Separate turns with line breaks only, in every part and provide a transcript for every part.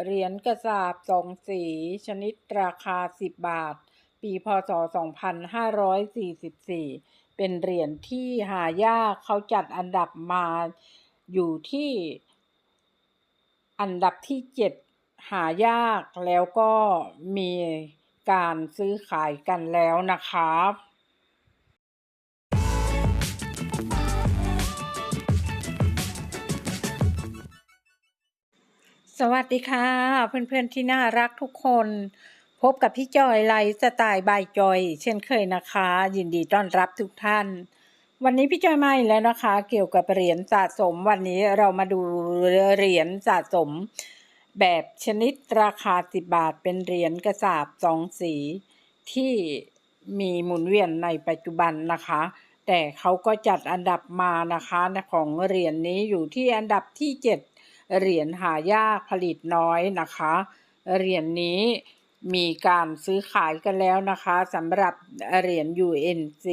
เหรียญกระสาบสองสี ชนิดราคา 10 บาท ปีพศ 2544 เป็นเหรียญที่หายากเขาจัดอันดับมาอยู่ที่อันดับที่ 7 หายากแล้วก็มีการซื้อขายกันแล้วนะครั สวัสดีค่ะ เพื่อนๆที่น่ารักทุกคน พบกับพี่จอยไลฟ์สไตล์บายจอย เช่นเคยนะคะ ยินดีต้อนรับทุกท่าน วันนี้พี่จอยมาอีกแล้วนะคะ เกี่ยวกับเหรียญสะสมวันนี้เรามาดูเหรียญสะสม แบบชนิดราคา10บบาทเป็นเหรียญกระสาบสองสี ที่มีหมุนเวียนในปัจจุบันนะคะ แต่เขาก็จัดอันดับมานะคะของเหรียญนี้อยู่ที่อันดับที่7 เหรียญหายากผลิตน้อยนะคะ เหรียญนี้มีการซื้อขายกันแล้วนะคะสำหรับเหรียญ UNC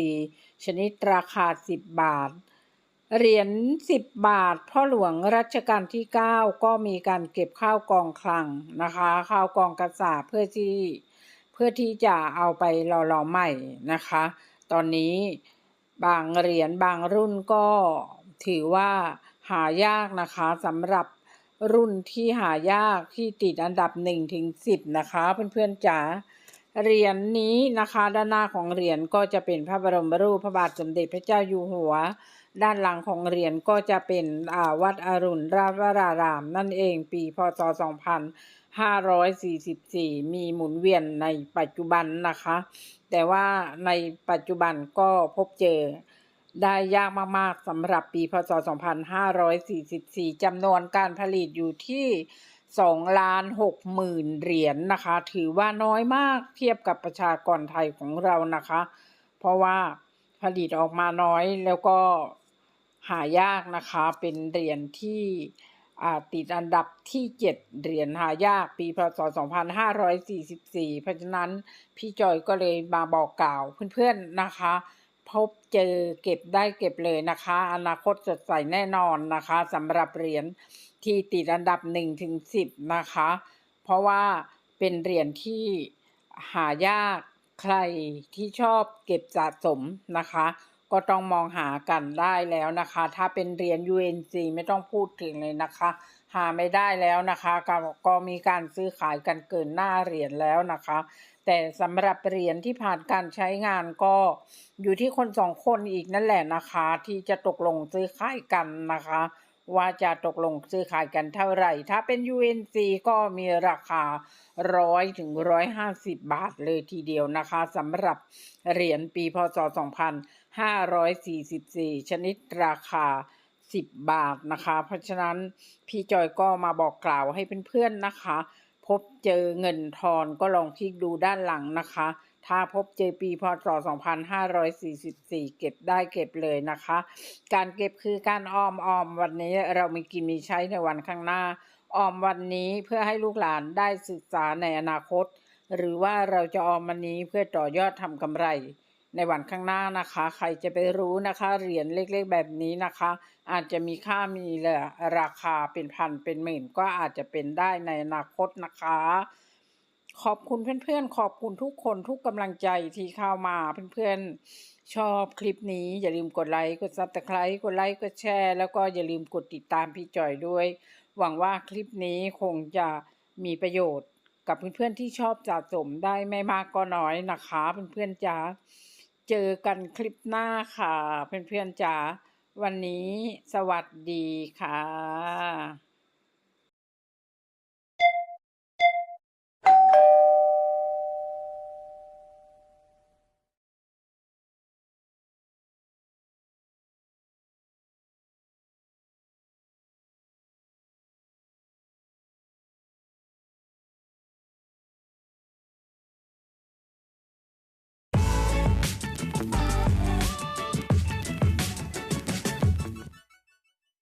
ชนิดราคา 10 บาท เหรียญ 10 บาท พ่อหลวงรัชกาลที่ 9 ก็มีการเก็บข้าวกองคลังนะคะ ข้าวกองกระสาเพื่อที่เพื่อที่จะเอาไปหล่อหลอใหม่นะคะ ตอนนี้บางเหรียญบางรุ่นก็ถือว่าหายากนะคะสำหรับ รุ่นที่หายากที่ติดอันดับ1ถึง10นะคะ เพื่อนๆจ๋าเหรียญนนี้นะคะด้านหน้าของเหรียญก็จะเป็นพระบรมรูปพระบาทสมเด็จพระเจ้าอยู่หัว ด้านหลังของเหรียญก็จะเป็นวัดอรุณราชวราราม นั่นเองปีพศ 2544 มีหมุนเวียนในปัจจุบันนะคะ แต่ว่าในปัจจุบันก็พบเจอ ได้ยากมาก ๆสำหรับปีพศ 2544จำนวนการผลิตอยู่ที่2ล้าน6หมื่นเหรียญนนะคะ ถือว่าน้อยมากเทียบกับประชากรไทยของเรานะคะ เพราะว่าผลิตออกมาน้อยแล้วก็หายากนะคะ เป็นเหรียญที่ติดอันดับที่ 7 เหรียญหายากปีพศ 2544 เพราะฉะนั้นพี่จอยก็เลยมาบอกกล่าวเพื่อนๆนะคะ พบเจอเก็บได้เก็บเลยนะคะ อนาคตสดใสแน่นอนนะคะสำหรับเหรียญที่ติดอันดับ1ถึง10 นะคะ เพราะว่าเป็นเหรียญที่หายากใครที่ชอบเก็บสะสมนะคะ ก็ต้องมองหากันได้แล้วนะคะ ถ้าเป็นเหรียญ UNC ไม่ต้องพูดถึงเลยนะคะ หาไม่ได้แล้วนะคะกก็มีการซื้อขายกันเกินหน้าเหรียญแล้วนะคะ แต่สำหรับเหรียญที่ผ่านการใช้งานก็อยู่ที่คนสองคนอีกนั่นแหละนะคะ ที่จะตกลงซื้อขายกันนะคะ ว่าจะตกลงซื้อขายกันเท่าไหร่ ถ้าเป็น UNC ก็มีราคาร้อยถึงร้อยห้าสิบบาทเลยทีเดียวนะคะสำหรับเหรียญปีพศ 2544 ชนิดราคา 10 บาทนะคะ เพราะฉะนั้นพี่จอยก็มาบอกกล่าวให้เพื่อนๆนะคะ พบเจอเงินทอนก็ลองคลิกดูด้านหลังนะคะ ถ้าพบเจอปีพศ 2544 เก็บได้เก็บเลยนะคะ การเก็บคือการออมออมวันนี้เรามีกินมีใช้ในวันข้างหน้า ออมวันนี้เพื่อให้ลูกหลานได้ศึกษาในอนาคต หรือว่าเราจะออมวันนี้เพื่อต่อยอดทำกำไร ในวันข้างหน้านะคะ ใครจะไปรู้นะคะ เหรียญเล็กๆ แบบนี้นะคะ อาจจะมีค่ามีราคาเป็นพันเป็นหมื่นก็อาจจะเป็นได้ในอนาคตนะคะ ขอบคุณเพื่อนๆ ขอบคุณทุกคนทุกกำลังใจที่เข้ามาเพื่อนๆ ชอบคลิปนี้ อย่าลืมกดไลค์กดซับสไครต์กดไลค์กดแชร์แล้วก็อย่าลืมกดติดตามพี่จอยด้วย หวังว่าคลิปนี้คงจะมีประโยชน์กับเพื่อนๆที่ชอบสะสมได้ไม่มากก็น้อยนะคะเพื่อนๆจ้า เจอกันคลิปหน้าค่ะ เพื่อนๆจ๋าวันนี้สวัสดีค่ะ